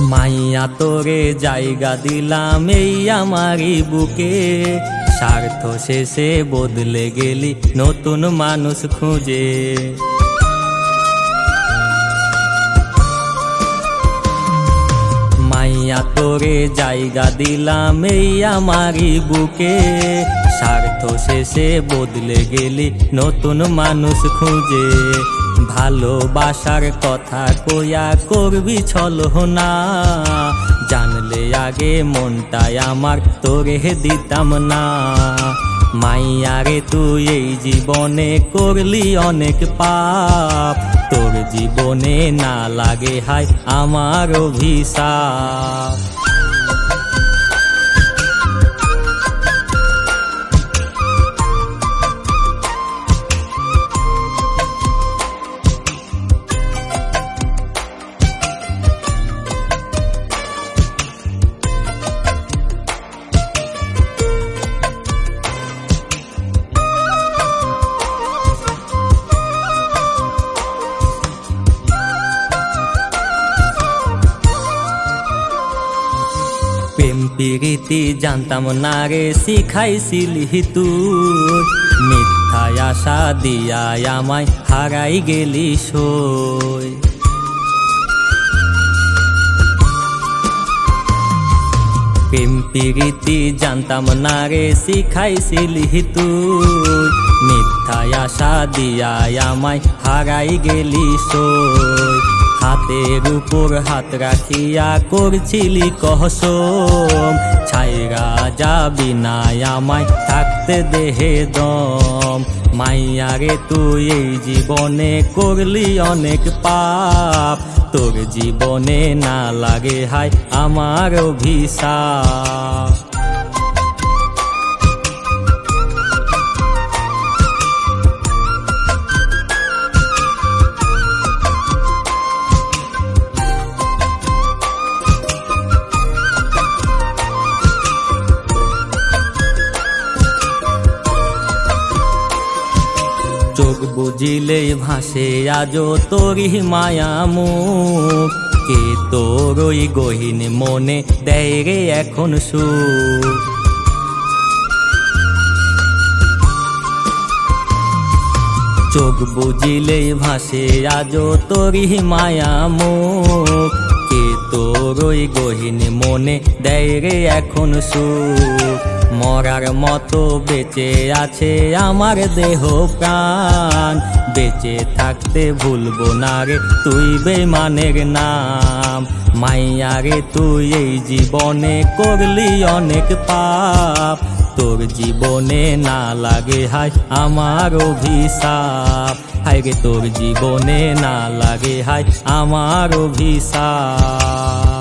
মাইয়া তোরে জায়গা দিলাম এই আমারই বুকে। স্বার্থ শেষে বদলে গেলি নতুন মানুষ খুঁজে। মাইয়া তোরে জায়গা দিলাম এই আমারই বুকে। স্বার্থ শেষে বদলে গেলি নতুন মানুষ খুঁজে। ভালোবাসার কথা কইয়া করবি ছল না জানলে আগে মনটাই আমার তোরে দিতাম না। মাইয়ারে তুই এই জীবনে করলি অনেক পাপ। তোর জীবনে না লাগে হায় আমার অভিশাপ। প্রীতি জানতাম না রে, শিখাইছিলি তুই মিথ্যায় আশা দিয়া আমায় হারাই গেলি সই। প্রেম প্রীতি জানতাম না রে, শিখাইছিলি তুই মিথ্যায় আশা দিয়া আমায় হারাই গেলি সই। হাতের উপর হাত রাখিয়া করছিলি কহসম ছাইরা যাবি না, আমায় থাকতে দেহে দম। মাইয়ারে তুই এই জীবনে করলি অনেক পাপ। তোর জীবনে না লাগে হায় আমার অভিশাপ। চোখ বুঝিলে ভাসে আজো তোরি মায়া মুখ। কে তোর ওই গহীন মনে দেয় রে এখন সুখ? চোখ বুঝিলে ভাসে আজো তোরি মায়া মুখ। কে তোর ওই গহীন মনে দেয় রে এখন সুখ? মরার মতো বেঁচে আছে আমার দেহ প্রাণ। বেঁচে থাকতে ভুলবো না রে তুই বেমানের নাম। মাইয়ারে তুই এই জীবনে করলি অনেক পাপ। তোর জীবনে না লাগে হায় আমার অভিশাপ। হায় রে, তোর জীবনে না লাগে হায় আমার অভিশাপ।